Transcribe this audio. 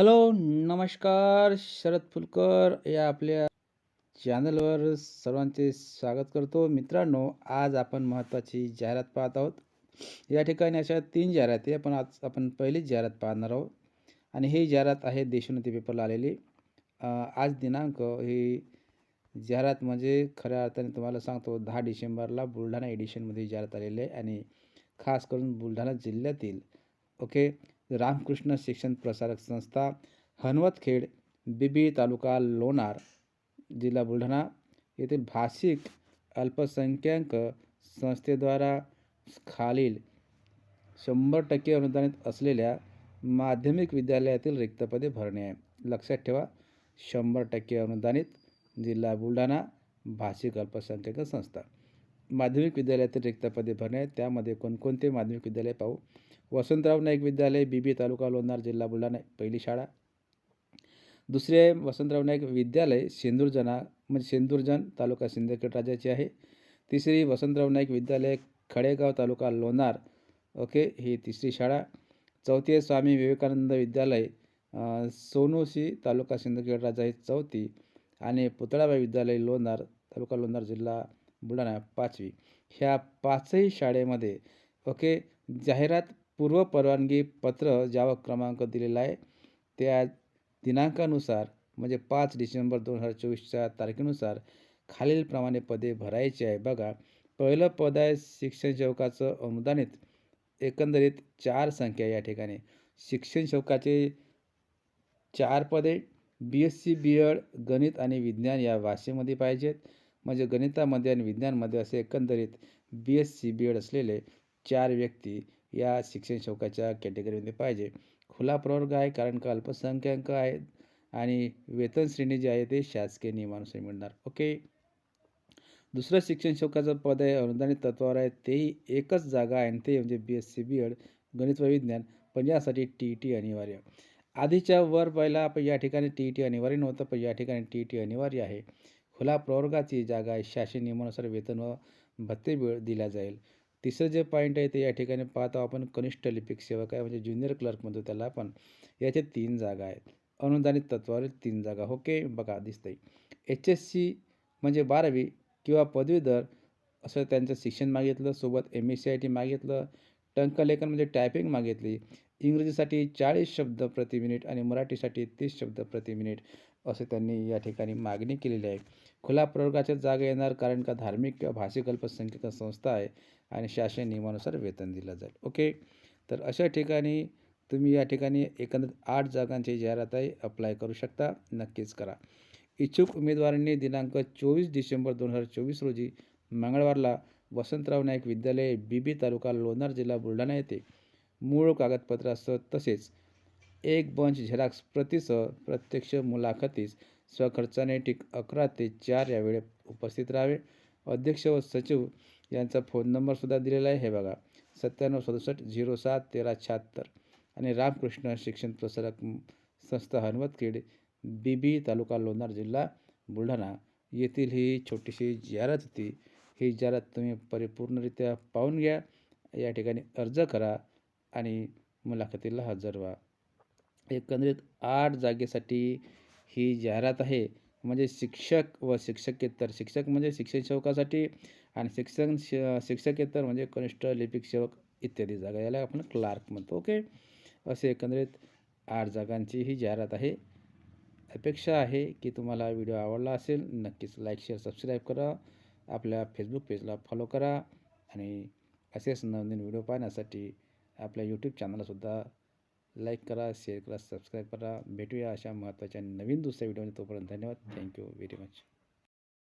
Hello नमस्कार शरद फुलकर या आपल्या चॅनलवर सर्वांचे स्वागत करतो. मित्रांनो आज आपण महत्त्वाची जाहिरात पाहत आहोत. या ठिकाणी अशा तीन जाहिराती आपण आज आपण पहिलीच जाहिरात पाहणार आहोत. आणि ही जाहिरात आहे देशोन्नती पेपरला आलेली. आज दिनांक ही जाहिरात म्हणजे खऱ्या अर्थाने तुम्हाला सांगतो दहा डिसेंबरला बुलढाणा एडिशनमध्ये जाहिरात आलेली आहे. आणि खास करून बुलढाणा जिल्ह्यातील ओके? रामकृष्ण शिक्षण प्रसारक संस्था हनवतखेड बिबी तालुका लोणार जिल्हा बुलढाणा येथील भाषिक अल्पसंख्याक संस्थेद्वारा खालील शंभर टक्के अनुदानित असलेल्या माध्यमिक विद्यालयातील रिक्तपदे भरणे. आहे लक्षात ठेवा शंभर टक्के अनुदानित जिल्हा बुलढाणा भाषिक अल्पसंख्याक संस्था. माध्यमिक विद्यालयातील रिक्तपदे भरणे त्यामध्ये कोणकोणते माध्यमिक विद्यालय पाहू? वसंतराव नाईक विद्यालय बीबी तालुका लोणार जिल्हा बुलढाणा पहिली शाळा. दुसरी आहे वसंतराव नाईक विद्यालय शेंदूरजना म्हणजे शेंदूरजन तालुका सिंदखेड राज्याची आहे. तिसरी वसंतराव नाईक विद्यालय खडेगाव तालुका लोणार. ओके ही तिसरी शाळा. चौथी आहे स्वामी विवेकानंद विद्यालय सोनोशी तालुका सिंदखेड राजा ही चौथी. आणि पुतळाबाई विद्यालय लोणार तालुका लोणार जिल्हा बुलढाणा पाचवी. ह्या पाचही शाळेमध्ये ओके जाहिरात पूर्व परवानगी पत्र ज्यावर क्रमांक दिलेला आहे. त्या दिनांकानुसार म्हणजे पाच डिसेंबर दोन हजार चोवीसच्या तारखेनुसार खालीलप्रमाणे पदे भरायची आहे. बघा पहिलं पद आहे शिक्षण सेवकाचं अनुदानित. एकंदरीत चार संख्या या ठिकाणी. शिक्षण सेवकाचे चार पदे B S C B Ed गणित आणि विज्ञान या भाषेमध्ये पाहिजेत. म्हणजे गणितामध्ये आणि विज्ञानमध्ये असे एकंदरीत B S C B Ed असलेले चार व्यक्ती या शिक्षण शौकाच्या कॅटेगरीमध्ये पाहिजे. खुला प्रवर्ग आहे कारण का अल्पसंख्याक आहेत आणि वेतन श्रेणी जी आहे ते शासकीय नियमानुसार मिळणार. ओके? दुसरं शिक्षण शौकाचं पद आहे अनुदानित तत्वावर आहे. तेही एकच जागा आहे आणि ते म्हणजे B S C B Ed गणित व विज्ञान. पण यासाठी टी ई टी अनिवार्य. आधीच्या वर पहिला आपण या ठिकाणी टी ई टी अनिवार्य नव्हतं पण या ठिकाणी टी ई टी अनिवार्य आहे. खुला प्रवर्गाची जागा आहे शासन नियमानुसार वेतन व भत्ते वेळ दिला जाईल. तिसरं जे पॉईंट आहे ते या ठिकाणी पाहतो आपण कनिष्ठ लिपिक सेवक आहे म्हणजे ज्युनियर क्लर्क म्हणतो त्याला आपण. याचे तीन जागा आहेत. अनुदानित तत्वावर तीन जागा. हो, ओके बघा दिसतंय. एच एस सी म्हणजे बारावी किंवा पदवीधर असं त्यांचं शिक्षण मागितलं सोबत M S C I T मागितलं टंकलेखन म्हणजे टायपिंग मागितली इंग्रजीसाठी चाळीस शब्द प्रति मिनिट आणि मराठीसाठी तीस शब्द प्रति मिनिट असे त्यांनी या ठिकाणी मागणी केलेली आहे. खुला प्रवर्गाच्या जागा येणार कारण का धार्मिक किंवा भाषिक अल्पसंख्याक संस्था आहे आणि शासन नियमानुसार वेतन दिलं जाईल. ओके? तर अशा ठिकाणी तुम्ही या ठिकाणी एकंदरीत आठ जागांची जाहिरात आहे अप्लाय करू शकता. नक्कीच करा. इच्छुक उमेदवारांनी दिनांक चोवीस डिसेंबर दोन हजार चोवीस रोजी मंगळवारला वसंतराव नाईक विद्यालय बीबी तालुका लोणार जिल्हा बुलढाणा येथे मूळ कागदपत्रासह तसेच एक बंच झेरॉक्स प्रतीसह प्रत्यक्ष मुलाखतीस स्वखर्चाने टिक अकरा ते चार या वेळेत उपस्थित राहावे. अध्यक्ष व सचिव यांचा फोन नंबरसुद्धा दिलेला आहे. हे बघा सत्त्याण्णव सदुसष्ट झिरो सात तेरा शहात्तर आणि रामकृष्ण शिक्षण प्रसारक संस्था हनुमतखेड बी बी तालुका लोणार जिल्हा बुलढाणा. येथील ही छोटीशी जाहिरात होती. ही जाहिरात तुम्ही परिपूर्णरित्या पाहून घ्या. या ठिकाणी अर्ज करा आणि मुलाखतीला हजर व्हा. एकंदरीत आठ जागेसाठी ही जाहिरात आहे. म्हणजे शिक्षक व शिक्षकेतर. शिक्षक म्हणजे शिक्षण सेवकासाठी आणि शिक्षण श शिक्षकेतर म्हणजे कनिष्ठ लिपिक सेवक इत्यादी जागा. याला आपण क्लार्क म्हणतो. ओके? असे एकंदरीत आठ जागांची ही जाहिरात आहे. अपेक्षा आहे की तुम्हाला व्हिडिओ आवडला असेल नक्कीच लाईक शेअर सबस्क्राईब करा. आपल्या फेसबुक पेजला फॉलो करा. आणि असेच नवनवीन व्हिडिओ पाहण्यासाठी आपल्या यूट्यूब चॅनलसुद्धा लाईक करा शेअर करा सबस्क्राईब करा. भेटूया अशा महत्त्वाच्या नवीन दुसऱ्या व्हिडिओमध्ये. तोपर्यंत धन्यवाद. Thank you very much.